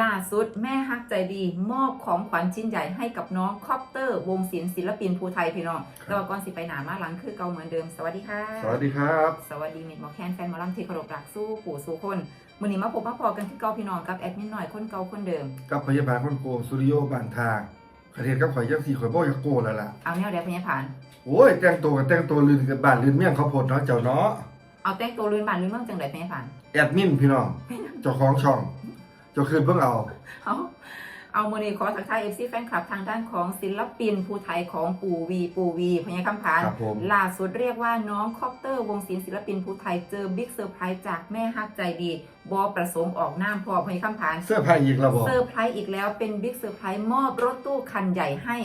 ล่าสุดแม่ฮักใจดี มอบของขวัญชิ้นใหญ่ให้กับน้องคอปเตอร์ วงศิลป์ศิลปินภูไทยพี่น้องแต่ว่าก่อนสิไปหนามาหลังคือเก่าเหมือนเดิมสวัสดีค่ะ สวัสดีครับ สวัสดีมิตรหมอแคนแฟนหมอลำที่เคารพรักสู้ปู่สู้คนมื้อนี้มาพบมาพอกันที่เก่าพี่น้องกับแอดมินหน่อยคนเก่าคนเดิม กับพยาบาลคนโกสุริโยบานทางประเทศกับข่อยยังสี่ข่อยบ่อยากโกแล้วล่ะเอาแนวแดดพญาผานโอ้ยแต่งตัวกับแต่งตัวลืนกับบ้านลืนเมี่ยงเขาวโพดเนาะเจ้าเนาะเอาแต่งตัวลืนบ้านลืนเมืองจังไดพญาผานแอดมินพี่น้องเจ้าของช่องเจ้าคืนเพิ่งเอา เอาเอามือนี้ขอทักทาย FC แฟนคลับทางด้านของศิลปินภูไทยของปู่วี ปู่วีพญาคำผานครับผม ล่าสุดเรียกว่าน้องคอปเตอร์วงศิลป์ศิลปินภูไทยเจอบิ๊กเซอร์ไพรส์จากแม่ฮักใจดี บอประสงค์ออกนามพอพญาคำผาน เสื้อผ้าอีกแล้วบ่เซอร์ไพรส์อีกแล้วเป็นบิ๊กเซอร์ไพรส์มอบรถตู้คันใหญ่ให้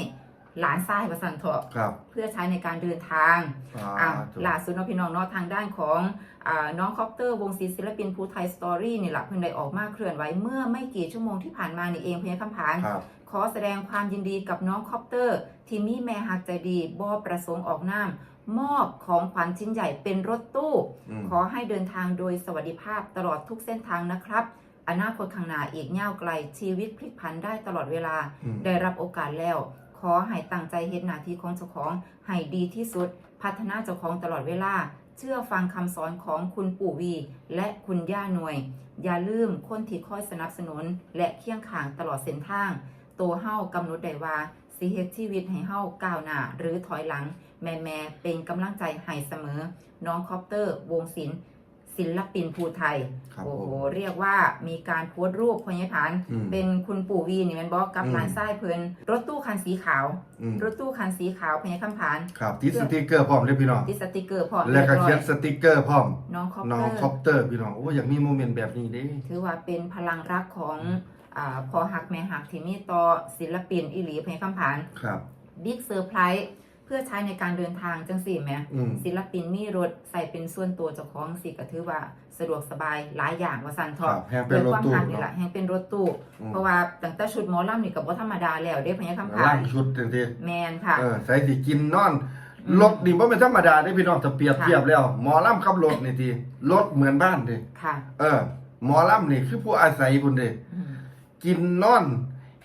หลานทรายประสันเถาะครับเพื่อใช้ในการเดินทางอ่าอะจบล่าสุดเน้องพี่น้องเนาะทางด้านของอาน้องคอปเตอร์วงศิลป์ศิลปินภูไทยสตอรี่นี่แหละเพิ่งได้ออกมาเคลื่อนไหวเมื่อไม่กี่ชั่วโมงที่ผ่านมานี่เองพญาคำผานครับขอแสดงความยินดีกับน้องคอปเตอร์ที่มีแม่หักใจดีบอประสงค์ออกนามมอบของขวัญชิ้นใหญ่เป็นรถตู้อืมขอให้เดินทางโดยสวัสดิภาพตลอดทุกเส้นทางนะครับอนาคตข้างหน้าอีกยาวไกลชีวิตพลิกผันได้ตลอดเวลาอืมได้รับโอกาสแล้ว ขอให้ตั้งใจเฮ็ดหน้าที่ของเจ้าของให้ดีที่สุด พัฒนาเจ้าของตลอดเวลา เชื่อฟังคำสอนของคุณปู่วี และคุณย่าหน่วย อย่าลืมคนที่คอยสนับสนุน และเคียงข้างตลอดเส้นทางตัวเฮากำหนดได้ว่าสิเฮ็ดชีวิตให้เฮาก้าวหน้าหรือถอยหลัง แม่แม่เป็นกำลังใจให้เสมอ น้องคอปเตอร์ วงศิลป์ ศิลปินภูไทย ครับโอ้ผโหมเรียกว่ามีการโพสต์รูปพญฐาน อืมเป็นคุณปู่วีนี่แมันบอกกับอืม หลานไส้เพิ่นรถตู้คันสีขาว อืมรถตู้คันสีขาวพญคำผานครับติดสติกเกอร์พร้อมเด้อพี่น้อง ติดสติกเกอร์พร้อมแล้วก็รีบร้อเขียนสติกเกอร์พร้อม น้องคอปน้เตอองร์ คอปเตอร์พี่น้อง โอ้ยอยากมีโมเมนต์แบบนี้เด้ ถือว่าเป็นพลังรักของอ่าพอหักแม่หักที่มีต่อศิลปินอิหลีพญคำผานครับ บิ๊กเซอร์ไพรส์เพื่อใช้ในการเดินทางจังสี่แหมอืม ศิลปินมีรถใส่เป็นส่วนตัวเจ้าของสิก็ถือว่าสะดวกสบายหลายอย่างว่าสันทคอรับแฮงเป็นรถความตู้หักนี่แหเนาะละแห่งเป็นรถตู้ อืมเพราะว่าตั้งแต่ชุดหมอลำนี่กับว่าธรรมดาแล้วเด้พญคำผาล่านงชุดจังซี่แมนค่ะ เออใส่สิกินนอนอืมรถนี่บ่เป็นธรรมดาเด้พี่น้องถ้าเปรียบค่ะ เทียบแล้ว หมอลำขับรถนี่ทีรถเหมือนบ้านเด้ค่ะเออ หมอลำนี่คือผู้อาศัยพุ่นเด้ อืม กินนอน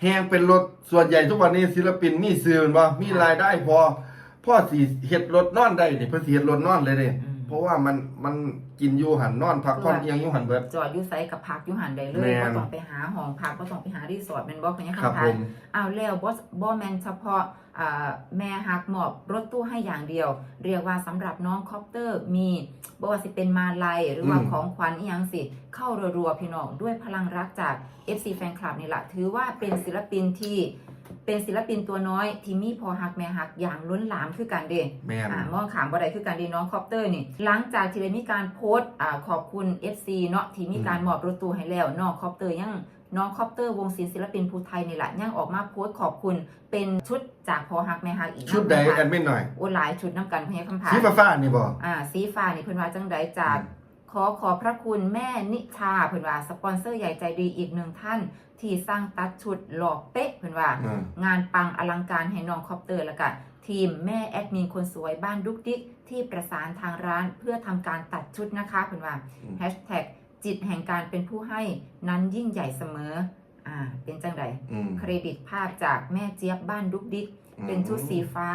แฮงเป็นรถส่วนใหญ่ทุกวันนี้ศิลปินมีซื้อแม่นบ่มีรายได้พอ พ่อสิเฮ็ดรถนอนได้นี่เพิ่นสิเฮ็ดรถนอนเลยเด้อืม เพราะว่ามันมันกินอยู่หันนอนพักผ่อนเอียงอยู่หันเบิด จอดอยู่ไซกับพักอยู่หันได้เลแม่ยน ก็ต้องไปหาห้องพักก็ต้องไปหารีสอร์ทแมันบอกพญครับคำผาผนมเอาแล้วบอสบอแมนเฉพาะอ่าแม่ฮักมอบรถตู้ให้อย่างเดียว เรียกว่าสำหรับน้องคอปเตอร์มีบว่าสิเป็นมาลัยหรือว่าอืมของขวัญอีหยังสิ เข้ารัวๆพี่น้องด้วยพลังรักจาก FC Fan Club นี่แหละถือว่าเป็นศิลปินที่ เป็นศิลปินตัวน้อยที่มีพอฮักแม่ฮักอย่างล้นหลามคือกันเด้แม่น อ่ามองขามบ่ได้คือการดีน้องคอปเตอร์นี่หลังจากที่ได้มีการโพสต์อ่าขอบคุณ FC เนาะที่มีการมอบรถตู้ให้แล้วน้องคอปเตอร์ยังน้องคอปเตอร์วงศิลป์ศิลปินภูไทยนี่แหละยังออกมาโพสต์ขอบคุณเป็นชุดจากพอฮักแม่ฮักอีกนะชุดใดคะแอดมินหน่อย โอ้หลายชุดน้ำกันพญาคำผาสีฟ้าๆนี่บ่ อ่าสีฟ้านี่เพิ่นว่าจังใดจาก ขอขอบพระคุณแม่นิชาเพิ่นว่าสปอนเซอร์ใหญ่ใจดีอีกหนึ่งท่าน ที่สร้างตัดชุดหล่อเป๊ะเพิ่นว่า อืม งานปังอลังการให้น้องคอปเตอร์แล้วก็ทีมแม่แอดมินคนสวยบ้านดุกดิกที่ประสานทางร้านเพื่อทำการตัดชุดนะคะเพิ่นว่า อืม แฮชแท็กจิตแห่งการเป็นผู้ให้นั้นยิ่งใหญ่เสมอ อ่าเป็นจังไดอืมเครดิตภาพจากแม่เจี๊ยบบ้านดุกดิกเป็นชุดสีฟ้า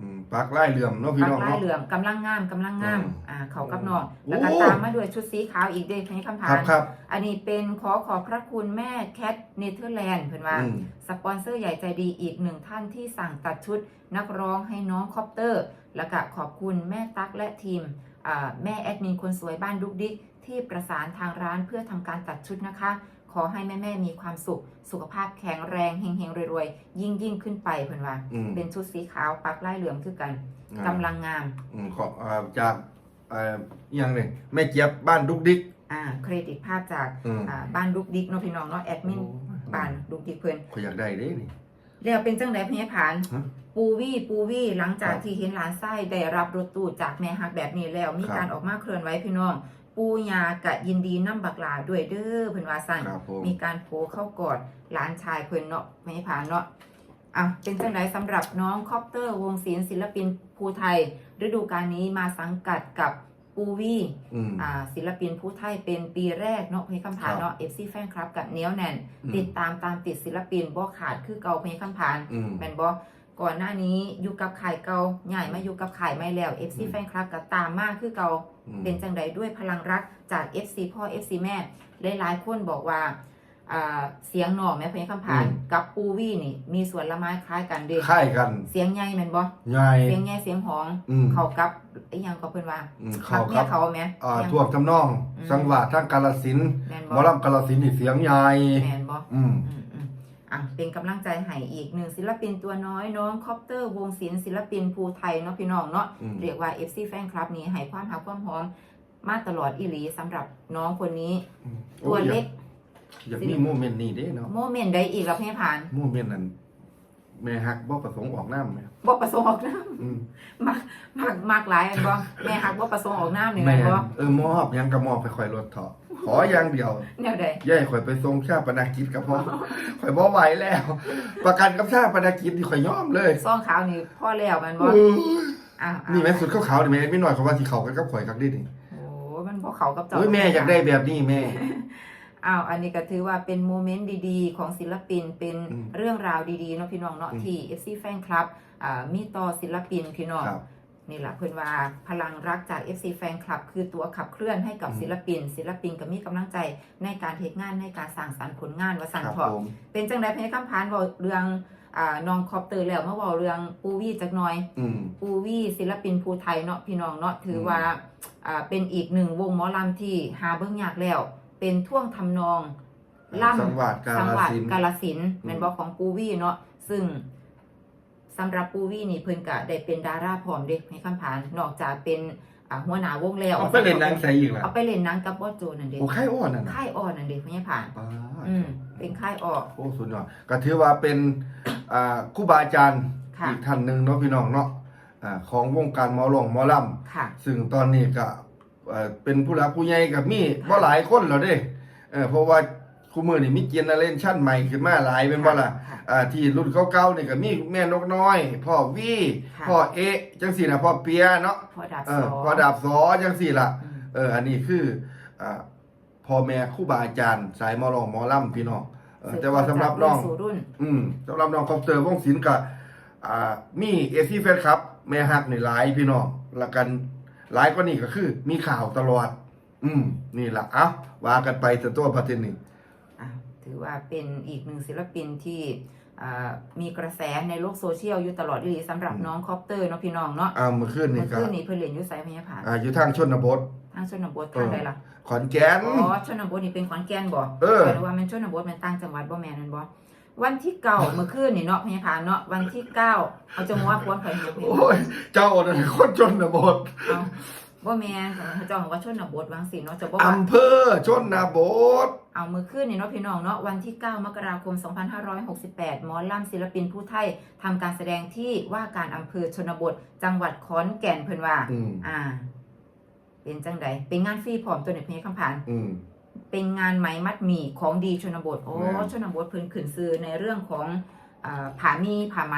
อืมปักไล่เหลื่อมเนาะพี่ปัน้กองลายเนาะ เหลืองกำลังงามกำลังงามอืมอ่าเขากับน้องโอ้ แล้วก็ตามมาด้วยชุดสีขาวอีกเด้ในคำถาครับมครับอันนี้เป็นขอขอบพระคุณแม่แคทเนเธอร์แลนด์เพื่อนว่า อืม สปอนเซอร์ใหญ่ใจดีอีกหนึ่งท่านที่สั่งตัดชุดนักร้องให้น้องคอปเตอร์ แล้วก็ขอบคุณแม่ตั๊กและทีมอ่าแม่แอดมินคนสวยบ้านดุกดิกที่ประสานทางร้านเพื่อทำการตัดชุดนะคะ ขอให้แม่ๆมีความสุข สุขภาพแข็งแรงเฮงๆรวยๆ ยิ่งยิ่งๆขึ้นไปเพื่อนว่า อืม เป็นชุดสีขาวปักลายเหลืองคือกันอ่ากำลังงาม อืมขออ่าจากเอ่ออหยังนี่แม่เจี๊ยบบ้านดุกดิกอ่าเครดิตภาพจากอืมอ่าบ้านดุกดิกเนาะพี่น้องเนาะแอดมินบ้านดุกดิกเพื่อนข่อยอยากได้เด้นี่ แล้วเป็นจังไดพญาผาน ฮะปูวี่ปูวี่หลังจากครับที่เห็นหลานไส้ได้รับรถตู้จากแม่ฮักแบบนี้แล้ว มีครับ การออกมาเคลื่อนไหวพี่น้อง ปูยากะยินดีน้ำบักหลาด้วยเด้อเพิ่นว่าสั่นครับผม มีการโผเข้ากอดหลานชายเพิ่นเนาะพญาผานเนาะอะเป็นจังไดสำหรับน้องคอปเตอร์วงศิลป์ศิลปินภูไทย ฤดูกาลนี้มาสังกัดกับปูวีอืม อ่าศิลปินผู้ไทยเป็นปีแรกเนาะเพลงคำผานครับเนาะ FC แฟนคลับกับเนี้ยวแน่นอืม ติดตามตามติดศิลปินบ่ขาดคือเก่าเพลงคำผาน อืม แม่นบ่ก่อนหน้านี้อยู่กับข่ายเก่าใหญ่มาอยู่กับข่ายไม่แล้ว FC อืม แฟนคลับก็ตามมากคือเก่าอืม เป็นจังใดด้วยพลังรักจาก FC พ่อ FC แม่หลายๆคนบอกว่าอ่าเสียงหน่อแม่เพลงคำผานกับปูวี่นี่ มีส่วนละไม้คล้ายกันเด้ค่ายกัน เสียงใหญ่แม่นบ่ใหญ่เสียงใหญ่เสียงหองอืมเข้ากับไอ้หยังก็เพิ่นว่าอืมมัเขากคเมีรัยบเขาแม่อ่าอิหยังท่วงทำนองอืมสังหวะทางกาลสินธุ์แม่นหบ่มอลำกาลสินธุ์นี่เสียงใหญ่แม่นบ่อืม อืมอืมอะเป็นกำลังใจให้อีกหนึ่งศิลปินตัวน้อยน้องคอปเตอร์วงศิลป์ศิลปินภูไทยเนาะพี่น้องเนาะอืมเรียกว่า FC แฟนคลับนี้ให้ความหักความหอมมาตลอดอีหลีสำหรับน้องคนนี้อืมตัวเล็กอยากมีโมเมนต์นี้เด้เนาะโมเมนต์ใดอีกแล้วพี่ผ่านโมเมนต์นั้น แม่ฮักบ่ประสงค์ออกน้ำไหมบ่ประสงค์ออกน้อืมำมักมักมักหลายอันบ่แม่ฮักบ่ประสงค์ออกน้ำนี่แม่แม่นบ่เออมอบยังกระมอบไปข่อยรถเถาะขออย่างเดียวแนวใดย่ายข่อยไปทรงชาปนกิจกับพ่อข่อยบ่ไหวแล้ว ประกันกับชาปนกิจนี่ข่อยยอมเลยซองขาวนี่พ่อแล้วแมันบ่เอออ้าวอ้าวนี่แม่สุดขาวๆนี่แม่ไม่น้อยเขาว่าสิเขากันกับข่อยกักดินี่โอ้มันบ่เข้ากับเจ้า โอ้ยแม่อยากได้แบบนี้แม่ อ้าวอันนี้ก็ถือว่าเป็นโมเมนต์ดีๆ ของศิลปินเป็นอืมเรื่องราวดีๆเนาะพี่น้องเนาะอืมที่ FC Fan Club อ่ามีต่อศิลปินพี่น้องครับนี่แหละเพิ่นว่าพลังรักจาก FC Fan Club คือตัวขับเคลื่อนให้กับอืมศิลปิน ศิลปินก็มีกำลังใจในการเฮ็ดงานในการสร้างสรรค์ผลงานว่าสั่นครับเถาะผมเป็นจังได๋เพิ่นคำพานเว้าเรื่องอ่าน้องคอปเตอร์แล้วมาเว้าเรื่องปูวี่จักหน่อยอืมปูวี่ศิลปินภูไทยเนาะพี่น้องเนาะถืออมว่าอ่าเป็นอีกหนึ่งวงหมอลำที่หาเบิ่งยากแล้ว เป็นท่วงทำนองล่ำสังวาดกาสังลหวัดสินธุ์ กาลสินธุ์อืมแม่นบอกของปูวี่เนาะซึ่งสำหรับปูวี่นี่เพิ่นก็ได้เป็นดาราพร้อมเด็กให้คำผานนอกจากเป็นอ่าหัวหน้าวงแล้วเอาไปเล่นหนังใส่อีกล่ะเอาไปเล่นหนังกับบอสโจนั่นเด็กโอ้ค่ายอ้อนนั่นน่ะค่ายอ่อนนั่นเด็กพี่ผ่าน ป้าอืมเป็นค่ายออก โอ้สุดยอดก็ถือว่าเป็นอ่าครูบาอาจารย์ค่ะ อีกท่านหนึ่งเนาะพี่น้องเนาะอ่าของวงการหมอลงหมอลค่ะำซึ่งตอนนี้ก็ เอ่อเป็นผู้หลักผู้ใหญ่กับมีบ่หลายคนแล้วเด้เออเพราะว่าคู่มือนี่มีเจเนอเรชั่นใหม่ขึ้นมาหลายเป็นบ่ล่ะค่ะอ่าที่รุ่นเก่าๆนี่ก็มีแม่นกน้อย พ่อวี่ค่ะพ่อเอะจังสี่นะพ่อเปียเนาะพอดาบเอสออพ่อดาบสอจังสี่ล่ะอืมเอออันนี้คืออ่าพ่อแม่ครูบาอาจารย์สายหมอลองหมอลำพี่น้องเออแต่ว่าสำหรับน้องสืบทอดจากรุ่สู่รุ่นอืมสำหรับน้องคอปเตอร์วงศิลป์กับอ่ามีเอซี่แฟนครับ แม่ฮักนี่หลายพี่น้องแล้วกัน หลายก็นี่ก็คือ มีข่าวตลอด อืม นี่ล่ะเอ้าว่ากันไปแต่ตัวประเทศนี้อะถือว่าเป็นอีกหนึ่งศิลปินที่อ่ามีกระแสในโลกโซเชียลอยู่ตลอดดีสำหรับอืมน้องคอปเตอร์เนาะพี่น้องเนาะอ่าเมื่อคืนเมื่นี่อก็คืนนี้เพิ่นเรียนอยู่ไสพญาผาอ่าอยู่ทางชนบท ทางชนบททางใดล่ะขอนแก่น อ๋อชนบทนี่เป็นขอนแก่นบ่เออแปลว่ามันชนบทมันต่างจังหวัดบ่แม่นนั่นบ่ วันที่เก้าเมื่อคืนนี่เนาะพญาผาเนาะวันที่เก้าเอาจังหวะควรข่อยหูเพลงโอ้ยเจ้าน่ะคนชนบทเอาบ่แม่นเขาเจ้าของว่าชนบทวางสิเนาะจะบอกว่าอำเภอชนบทเอามือขึ้นนี่เนาะพี่น้องเนาะวันที่ 9 มกราคม 2568หมอลำศิลปินผู้ไทยทำการแสดงที่ว่าการอำเภอชนบท จังหวัดขอนแก่นเพิ่นว่าอืมอ่า เป็นจังใดเป็นงานฟรีพร้อมตัวนี้เพิ่นคำผ่าน อืม เป็นงานไหมมัดหมี่ของดีชนบทโอ้แม่น ชนบทเพิ่นขึ้นซื้อในเรื่องของอ่าผามีผาไหม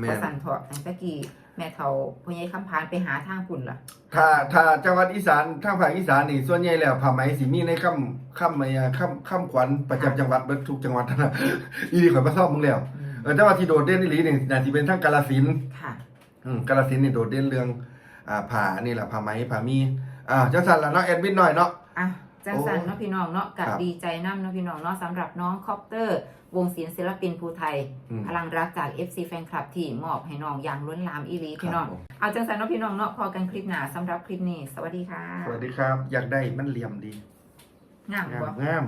แม่ประนสันเถาะตั้งแต่กี้แม่เฒ่าพ่อใหญ่คำพานไปหาทางปุ่นล่ะ ถ้าถ้าจังหวัดอีสานทางภาคอีสานนี่ส่วนใหญ่แล้วผ้าไหมสิมีในค่ำค่ำอะไรอะค่ำค่ำขวัญประจำจังหวัดเบิดทุกจังหวัดนะอีหลีข่อยมาชอบมึงแล้วอืมเออแต่ว่าที่โดดเด่นอีหลีนี่น่าสิเป็นทางกาฬสินธุ์ ค่ะ อืมกาฬสินธุ์นี่โดดเด่นเรื่องอ่าผ้านี่แหละผ้าไหมผ้ามีอ่าจังซั่นล่ะเนาะแอดมินหน่อยเนาะอะ จังสันเนาะพี่น้องเนาะกับครับดีใจน้ำเนาะพี่น้องเนาะสำหรับน้องคอปเตอร์ วงศิลป์ศิลปินภูไทยอืมพลังรักจาก FC แฟนคลับที่มอบให้น้องอย่างล้นหลามอีหลีพี่น้องครับผมเอาจังสันเนาะพี่น้องเนาะพอกันคลิปหน้าสำหรับคลิปนี้ สวัสดีค่ะ สวัสดีครับ อยากได้มันเหลี่ยมดีงามงามบ่งาม